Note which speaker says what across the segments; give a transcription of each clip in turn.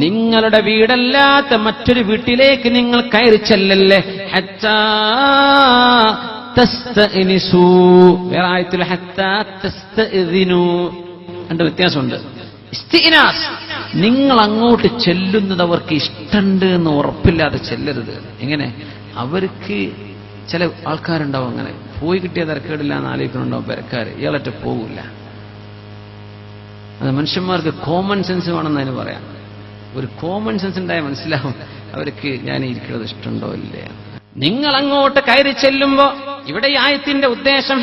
Speaker 1: നിങ്ങളുടെ വീടല്ലാത്ത മറ്റൊരു വീട്ടിലേക്ക് നിങ്ങൾ കയറി ചെല്ലല്ലേ? രണ്ട് വ്യത്യാസമുണ്ട്. നിങ്ങൾ അങ്ങോട്ട് ചെല്ലുന്നത് അവർക്ക് ഇഷ്ടമുണ്ട് എന്ന് ഉറപ്പില്ലാതെ ചെല്ലരുത്. എങ്ങനെ? അവർക്ക് ചില ആൾക്കാരുണ്ടാവും അങ്ങനെ. പോയി കിട്ടിയ തിരക്കേടില്ല എന്ന് ആലോചിക്കണുണ്ടാവും പെരക്കാർ. ഇയാളൊറ്റ പോകില്ല അത് മനുഷ്യന്മാർക്ക് കോമൺ സെൻസ് വേണമെന്ന് അതിന് പറയാം. ഒരു കോമൺ സെൻസ് ഉണ്ടായ മനസ്സിലാവും അവർക്ക് ഞാൻ ഇരിക്കുന്നത് ഇഷ്ടമുണ്ടോ ഇല്ലേ? നിങ്ങൾ അങ്ങോട്ട് കയറി ചെല്ലുമ്പോ ഇവിടെ ഈ ആയത്തിന്റെ ഉദ്ദേശം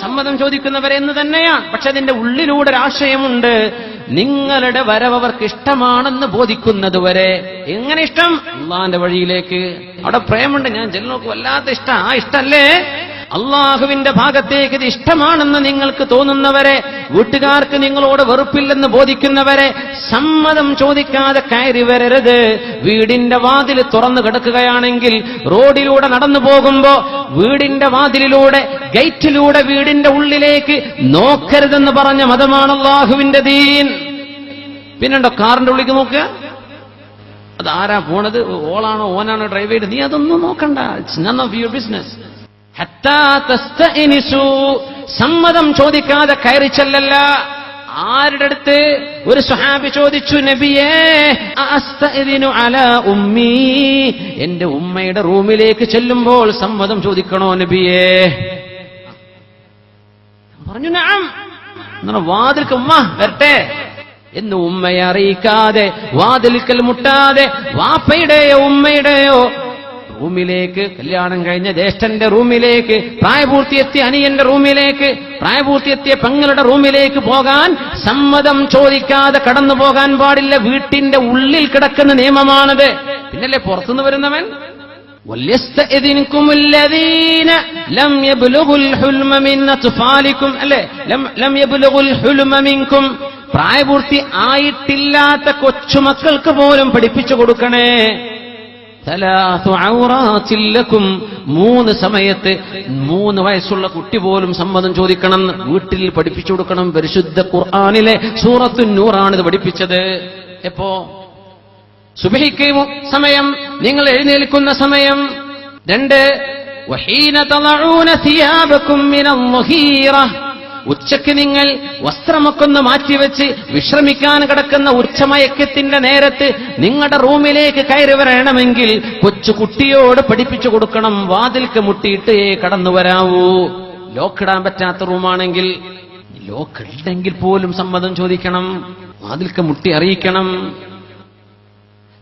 Speaker 1: സമ്മതം ചോദിക്കുന്നവരെന്ന് തന്നെയാണ്. പക്ഷെ അതിന്റെ ഉള്ളിലൂടെ ഒരാശയമുണ്ട് നിങ്ങളുടെ വരവ് അവർക്ക് ഇഷ്ടമാണെന്ന് ബോധിക്കുന്നതുവരെ എങ്ങനെ ഇഷ്ടം? അള്ളാന്റെ വഴിയിലേക്ക്. അവിടെ പ്രേമുണ്ട് ഞാൻ ചെല്ലുനോക്ക് വല്ലാത്ത ഇഷ്ടം. ആ ഇഷ്ടല്ലേ? അള്ളാഹുവിന്റെ ഭാഗത്തേക്ക് ഇത് ഇഷ്ടമാണെന്ന് നിങ്ങൾക്ക് തോന്നുന്നവരെ വീട്ടുകാർക്ക് നിങ്ങളോട് വെറുപ്പില്ലെന്ന് ബോധിക്കുന്നവരെ സമ്മതം ചോദിക്കാതെ കയറി വരരുത്. വീടിന്റെ വാതിൽ തുറന്നു കിടക്കുകയാണെങ്കിൽ റോഡിലൂടെ നടന്നു പോകുമ്പോ വീടിന്റെ വാതിലിലൂടെ ഗേറ്റിലൂടെ വീടിന്റെ ഉള്ളിലേക്ക് നോക്കരുതെന്ന് പറഞ്ഞ മതമാണ് അള്ളാഹുവിന്റെ ദീൻ. പിന്നെണ്ടോ കാറിന്റെ ഉള്ളിലേക്ക് നോക്കുക? അതാരാ പോണത്? ഓളാണോ ഓനാണോ ഡ്രൈവ് ചെയ്ത് നീ അതൊന്നും നോക്കണ്ട. It's none of your business സമ്മതം ചോദിക്കാതെ കയറി ചെല്ലല്ല. ആരുടെ അടുത്ത് ഒരു സുഹാബി ചോദിച്ചു നബിയേ അല ഉമ്മി? എന്റെ ഉമ്മയുടെ റൂമിലേക്ക് ചെല്ലുമ്പോൾ സമ്മതം ചോദിക്കണോ നബിയേ? പറഞ്ഞു വാതിൽക്ക് ഉമ്മ വരട്ടെ. എന്ന് ഉമ്മയെ അറിയിക്കാതെ വാതിൽക്കൽ മുട്ടാതെ വാപ്പയുടെയോ ഉമ്മയുടെയോ റൂമിലേക്ക് കല്യാണം കഴിഞ്ഞ ജ്യേഷ്ഠന്റെ റൂമിലേക്ക് പ്രായപൂർത്തിയെത്തിയ അനിയന്റെ റൂമിലേക്ക് പ്രായപൂർത്തിയെത്തിയ പെങ്ങളുടെ റൂമിലേക്ക് പോകാൻ സമ്മതം ചോദിക്കാതെ കടന്നു പോകാൻ പാടില്ല. വീട്ടിന്റെ ഉള്ളിൽ കിടക്കുന്ന നിയമമാണത്. പിന്നല്ലേ പുറത്തുനിന്ന് വരുന്നവൻ? പ്രായപൂർത്തി ആയിട്ടില്ലാത്ത കൊച്ചുമക്കൾക്ക് പോലും പഠിപ്പിച്ചു കൊടുക്കണേ. മൂന്ന് സമയത്ത് മൂന്ന് വയസ്സുള്ള കുട്ടി പോലും സമ്മതം ചോദിക്കണം. വീട്ടിൽ പഠിപ്പിച്ചു കൊടുക്കണം. പരിശുദ്ധ ഖുർആാനിലെ സൂറത്തു ഇത് പഠിപ്പിച്ചത്. എപ്പോ? സുബഹിക്ക് സമയം. നിങ്ങൾ എഴുന്നേൽക്കുന്ന സമയം. രണ്ട് ഉച്ചയ്ക്ക് നിങ്ങൾ വസ്ത്രമൊക്കെ ഒന്ന് മാറ്റിവെച്ച് വിശ്രമിക്കാൻ കിടക്കുന്ന ഉച്ചമയക്കത്തിന്റെ നേരത്ത് നിങ്ങളുടെ റൂമിലേക്ക് കയറി വരണമെങ്കിൽ കൊച്ചു കുട്ടിയോട് പഠിപ്പിച്ചു കൊടുക്കണം. വാതിൽക്ക് മുട്ടിയിട്ട് കടന്നു വരാവൂ. ലോക്കിടാൻ പറ്റാത്ത റൂമാണെങ്കിൽ ലോക്ക് ഉണ്ടെങ്കിൽ പോലും സമ്മതം ചോദിക്കണം. വാതിൽക്ക് മുട്ടി അറിയിക്കണം.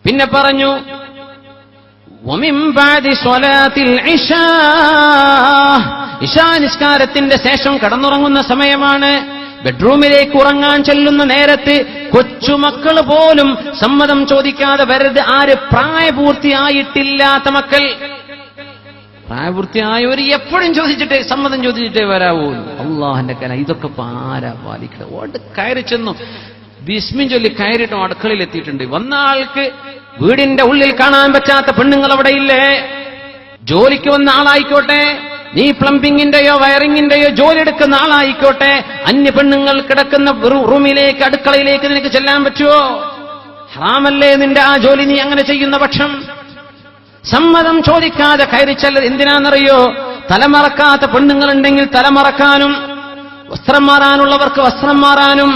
Speaker 1: പിന്നെ പറഞ്ഞു ഒമിമ്പാതി സ്വലാത്തിൽ ഇഷാ. ഇഷാനിസ്കാരത്തിന്റെ ശേഷം കടന്നുറങ്ങുന്ന സമയമാണ്. ബെഡ്റൂമിലേക്ക് ഉറങ്ങാൻ ചെല്ലുന്ന നേരത്ത് കൊച്ചുമക്കൾ പോലും സമ്മതം ചോദിക്കാതെ വരരുത് ആര് പ്രായപൂർത്തിയായിട്ടില്ലാത്ത മക്കൾ. പ്രായപൂർത്തിയായവർ എപ്പോഴും ചോദിച്ചിട്ടേ സമ്മതം ചോദിച്ചിട്ടേ വരാവൂ. അള്ളാഹന്റെ കല ഇതൊക്കെ ആരാ പാലിക്കണം? ഓട് കയറി ചെന്നു. ബിസ്മിൻ ചൊല്ലി കയറിയിട്ടും അടുക്കളയിൽ എത്തിയിട്ടുണ്ട്. വന്ന ആൾക്ക് വീടിന്റെ ഉള്ളിൽ കാണാൻ പറ്റാത്ത പെണ്ണുങ്ങൾ അവിടെയില്ലേ ജോലിക്ക് വന്ന ആളായിക്കോട്ടെ. നീ പ്ലംബിങ്ങിന്റെയോ വയറിങ്ങിന്റെയോ ജോലി എടുക്കുന്ന ആളായിക്കോട്ടെ. അന്യ പെണ്ണുങ്ങൾ കിടക്കുന്ന റൂമിലേക്ക് അടുക്കളയിലേക്ക് നിനക്ക് ചെല്ലാൻ പറ്റുമോ ഹറാമല്ലേ നിന്റെ ആ ജോലി നീ അങ്ങനെ ചെയ്യുന്ന പക്ഷം? സമ്മതം ചോദിക്കാതെ കയറി ചെല്ലത് എന്തിനാണെന്നറിയോ? തലമറക്കാത്ത പെണ്ണുങ്ങളുണ്ടെങ്കിൽ തലമറക്കാനും വസ്ത്രം മാറാനുള്ളവർക്ക് വസ്ത്രം മാറാനും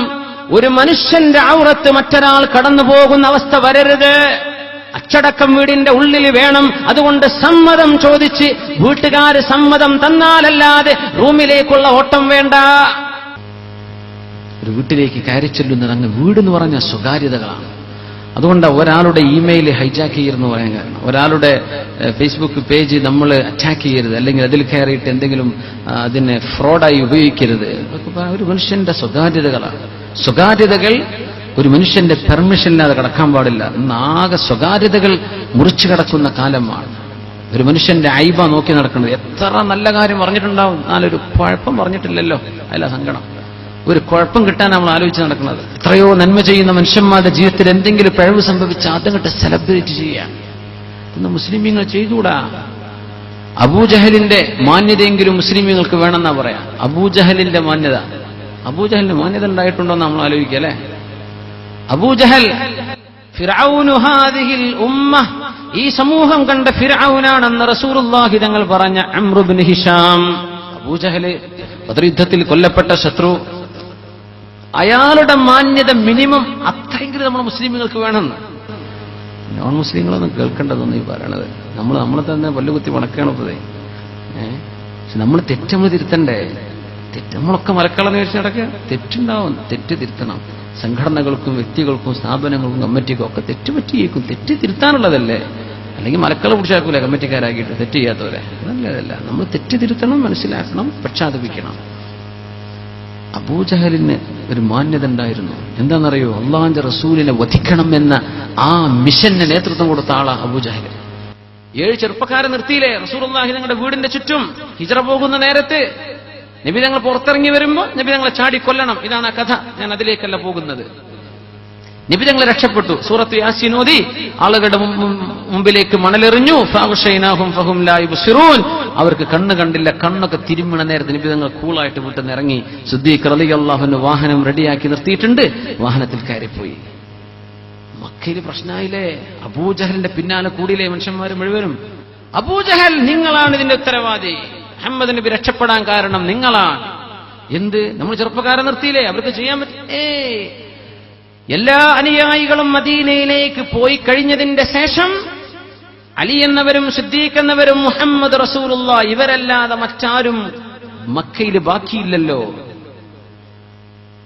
Speaker 1: ഒരു മനുഷ്യന്റെ ഔറത്ത് മറ്റൊരാൾ കടന്നു പോകുന്ന അവസ്ഥ വരരുത്. അച്ചടക്കം വീടിന്റെ ഉള്ളിൽ വേണം. അതുകൊണ്ട് സമ്മതം ചോദിച്ച് വീട്ടുകാര് സമ്മതം തന്നാലല്ലാതെ റൂമിലേക്കുള്ള ഓട്ടം വേണ്ട. ഒരു വീട്ടിലേക്ക് കയറി ചെല്ലുന്നത് അങ്ങ് വീട് എന്ന് പറഞ്ഞ സ്വകാര്യതകളാണ്. അതുകൊണ്ട് ഒരാളുടെ ഇമെയിൽ ഹൈജാക്ക് ചെയ്യരുതെന്ന് പറയാൻ കാരണം. ഒരാളുടെ ഫേസ്ബുക്ക് പേജ് നമ്മൾ അറ്റാക്ക് ചെയ്യരുത്. അല്ലെങ്കിൽ അതിൽ കയറിയിട്ട് എന്തെങ്കിലും അതിനെ ഫ്രോഡായി ഉപയോഗിക്കരുത്. ഒരു മനുഷ്യന്റെ സ്വകാര്യതകളാണ്. സ്വകാര്യതകൾ ഒരു മനുഷ്യന്റെ പെർമിഷനില്ലാതെ കടക്കാൻ പാടില്ല. ആകെ സ്വകാര്യതകൾ മുറിച്ചു കടക്കുന്ന കാലമാണ്. ഒരു മനുഷ്യന്റെ ഐബ നോക്കി നടക്കുന്നത് എത്ര നല്ല കാര്യം പറഞ്ഞിട്ടുണ്ടാവും. എന്നാലൊരു കുഴപ്പം പറഞ്ഞിട്ടില്ലല്ലോ. അല്ല സങ്കടം. ഒരു കുഴപ്പം കിട്ടാൻ നമ്മൾ ആലോചിച്ച് നടക്കുന്നത്. എത്രയോ നന്മ ചെയ്യുന്ന മനുഷ്യന്മാരുടെ ജീവിതത്തിൽ എന്തെങ്കിലും പിഴവ് സംഭവിച്ച അതങ്ങട്ട് സെലിബ്രേറ്റ് ചെയ്യുക ഇന്ന് മുസ്ലിമീങ്ങൾ ചെയ്തുകൂടാ. അബൂജഹലിന്റെ മാന്യതയെങ്കിലും മുസ്ലിമീങ്ങൾക്ക് വേണമെന്നാ പറയാം. അബൂജഹലിന്റെ മാന്യത. അബൂജഹലിന്റെ മാന്യത ഉണ്ടായിട്ടുണ്ടോ എന്ന് നമ്മൾ ആലോചിക്കുക അല്ലേ? അബൂജഹൽ ഉമ്മ ഈ സമൂഹം കണ്ട ഫിർഔനാണെന്ന് റസൂലുള്ളാഹി തങ്ങൾ പറഞ്ഞ അമ്രുബിൻ ഹിഷാം അബൂജഹൽ പതിരുദ്ധത്തിൽ കൊല്ലപ്പെട്ട ശത്രു. അയാളുടെ മാന്യത മിനിമം അത്രയെങ്കിലും നമ്മുടെ മുസ്ലിമുകൾക്ക് വേണമെന്ന് നോൺ മുസ്ലിങ്ങളൊന്നും കേൾക്കേണ്ടതൊന്നും ഈ പറയണത്. നമ്മൾ നമ്മളെ തന്നെ പല്ലുകുത്തി മണക്കണപ്പതേ ഏഹ് പക്ഷെ നമ്മൾ തെറ്റ് നമ്മൾ തിരുത്തണ്ടേ? തെറ്റ് നമ്മളൊക്കെ മലക്കളന്ന് വെച്ച് നടക്കുക. തെറ്റുണ്ടാവും. തെറ്റ് തിരുത്തണം. സംഘടനകൾക്കും വ്യക്തികൾക്കും സ്ഥാപനങ്ങൾക്കും കമ്മിറ്റിക്കും ഒക്കെ തെറ്റുപറ്റിയേക്കും. തെറ്റ് തിരുത്താനുള്ളതല്ലേ അല്ലെങ്കിൽ മലക്കള പിടിച്ചാക്കൂല കമ്മിറ്റിക്കാരാക്കിയിട്ട്? തെറ്റ് ചെയ്യാത്തവരെ അതല്ലതല്ല. നമ്മൾ തെറ്റ് തിരുത്തണം മനസ്സിലാക്കണം പ്രക്ഷാദിപ്പിക്കണം അബൂജഹലിന് ഒരു മാന്യത ഉണ്ടായിരുന്നു. എന്താണെന്നറിയോ? അള്ളാഹിന്റെ റസൂലിനെ വധിക്കണം എന്ന ആ മിഷന് നേതൃത്വം കൊടുത്ത ആളാ അബൂജഹൽ. ഏഴ് ചെറുപ്പക്കാരെ നിർത്തിയില്ലേ? റസൂൽ അള്ളാഹി നിങ്ങളുടെ വീടിന്റെ ചുറ്റും ഹിജറ പോകുന്ന നേരത്ത് നബി ഞങ്ങൾ പുറത്തിറങ്ങി വരുമ്പോൾ നബി തങ്ങളെ ചാടി കൊല്ലണം. ഇതാണ് ആ കഥ. ഞാൻ അതിലേക്കല്ല പോകുന്നത്. നബി ഞങ്ങൾ രക്ഷപ്പെട്ടു. സൂറത്ത് യാസിനോദി ആളുകളുടെ മുമ്പിലേക്ക് മണലെറിഞ്ഞു. അവർക്ക് കണ്ണ് കണ്ടില്ല. കണ്ണൊക്കെ തിരുമണ നേരത്ത് നബി ഞങ്ങൾ കൂളായിട്ട് വീട്ടിൽ നിന്ന് ഇറങ്ങി. സുദ്ദീഖ് റലി അള്ളാഹുവിന്റെ വാഹനം റെഡിയാക്കി നിർത്തിയിട്ടുണ്ട്. വാഹനത്തിൽ കയറിപ്പോയി. മക്കയിൽ പ്രശ്നമായില്ലേ അബൂജഹലിന്റെ പിന്നാലെ കൂടിയില്ലേ മനുഷ്യന്മാർ മുഴുവനും? അബൂജഹൽ നിങ്ങളാണ് ഇതിന്റെ ഉത്തരവാദി. മുഹമ്മദ് നബി രക്ഷപ്പെടാൻ കാരണം നിങ്ങളാണ്. എന്ത്? നമ്മൾ ചെറുപ്പക്കാരെ നിർത്തിയില്ലേ? അവർക്ക് ചെയ്യാൻ പറ്റും. ഏ എല്ലാ അനുയായികളും മദീനയിലേക്ക് പോയി കഴിഞ്ഞതിന്റെ ശേഷം അലി എന്നവരും സിദ്ദീഖ് എന്നവരും മുഹമ്മദ് റസൂലുള്ള ഇവരല്ലാതെ മറ്റാരും മക്കയിൽ ബാക്കിയില്ലല്ലോ.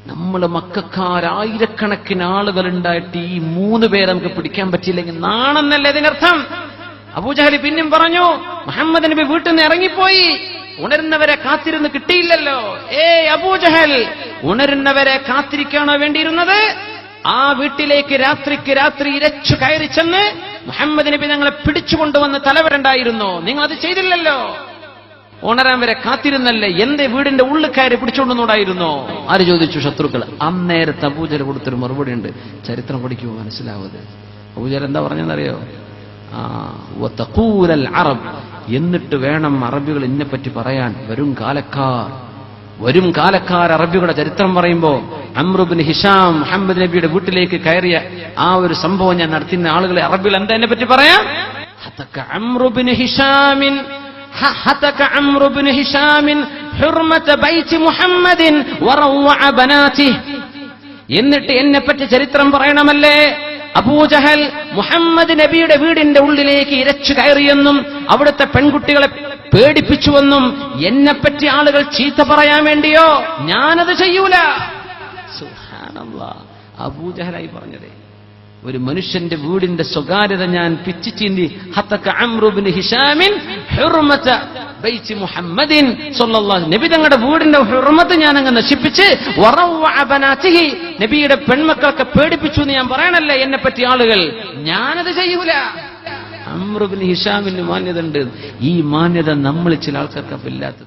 Speaker 1: നമ്മൾ മക്കാരായിരക്കണക്കിന് ആളുകൾ ഉണ്ടായിട്ട് ഈ മൂന്ന് പേരെ നമുക്ക് പിടിക്കാൻ പറ്റിയില്ലെങ്കിൽ നാണെന്നല്ലേ ഇതിനർത്ഥം അബൂജഹലി പിന്നെയും പറഞ്ഞു മുഹമ്മദ് നബി വീട്ടിൽ നിന്ന് ഇറങ്ങിപ്പോയി. ഉണരുന്നവരെ കാത്തിരുന്ന് കിട്ടിയില്ലല്ലോ. ഏ അബൂജഹൽ ഉണരുന്നവരെ കാത്തിരിക്കാണോ വേണ്ടിയിരുന്നത്? ആ വീട്ടിലേക്ക് രാത്രിക്ക് രാത്രി ഇരച്ചു കയറി ചെന്ന് മുഹമ്മദ് നബി ഞങ്ങളെ പിടിച്ചുകൊണ്ടുവന്ന് തലവരുണ്ടായിരുന്നു. നിങ്ങൾ അത് ചെയ്തില്ലല്ലോ. ഉണരാൻ വരെ കാത്തിരുന്നല്ലേ? എന്റെ വീടിന്റെ കയറി പിടിച്ചുകൊണ്ടുകൂടായിരുന്നോ ആര് ചോദിച്ചു? ശത്രുക്കൾ. അന്നേരത്തെ അബൂജൽ കൊടുത്തൊരു മറുപടി ഉണ്ട്. ചരിത്രം പഠിക്കുമോ മനസ്സിലാവത്. അബൂജൽ എന്താ പറഞ്ഞെന്നറിയോ അറബ്. എന്നിട്ട് വേണം അറബികൾ എന്നെപ്പറ്റി പറയാൻ. വരും കാലക്കാർ. വരും കാലക്കാർ അറബികളുടെ ചരിത്രം പറയുമ്പോൾ അമ്രുബിൻ ഹിഷാം മുഹമ്മദ് നബിയുടെ വീട്ടിലേക്ക് കയറിയ ആ ഒരു സംഭവം ഞാൻ നടത്തുന്ന ആളുകളെ അറബികൾ എന്താ എന്നെ പറ്റി പറയാം എന്നിട്ട് എന്നെപ്പറ്റി ചരിത്രം പറയണമല്ലേ? അബൂജഹൽ മുഹമ്മദ് നബിയുടെ വീടിന്റെ ഉള്ളിലേക്ക് ഇരച്ചു കയറിയെന്നും അവിടുത്തെ പെൺകുട്ടികളെ പേടിപ്പിച്ചുവെന്നും എന്നെപ്പറ്റി ആളുകൾ ചീത്ത പറയാൻ വേണ്ടിയോ? ഞാനത് ചെയ്യൂല. അബൂജഹലായി പറഞ്ഞതേ. ഒരു മനുഷ്യന്റെ വീടിന്റെ സ്വകാര്യത ഞാൻ പിച്ചിച്ചീന്തി മുഹമ്മദിൻ നബി തങ്ങളുടെ വീടിന്റെ ഹുർമത്ത് ഞാൻ അങ്ങ് നശിപ്പിച്ച് നബിയുടെ പെൺമക്കളൊക്കെ പേടിപ്പിച്ചു എന്ന് ഞാൻ പറയണല്ലേ എന്നെ പറ്റി ആളുകൾ? ഞാനത് ചെയ്യൂല. അമ്രുബിൻ ഹിഷാമിന് മാന്യത ഉണ്ട് ഈ മാന്യത നമ്മൾ ചില ആൾക്കാർക്ക് അപ്പൊ ഇല്ലാത്തത്.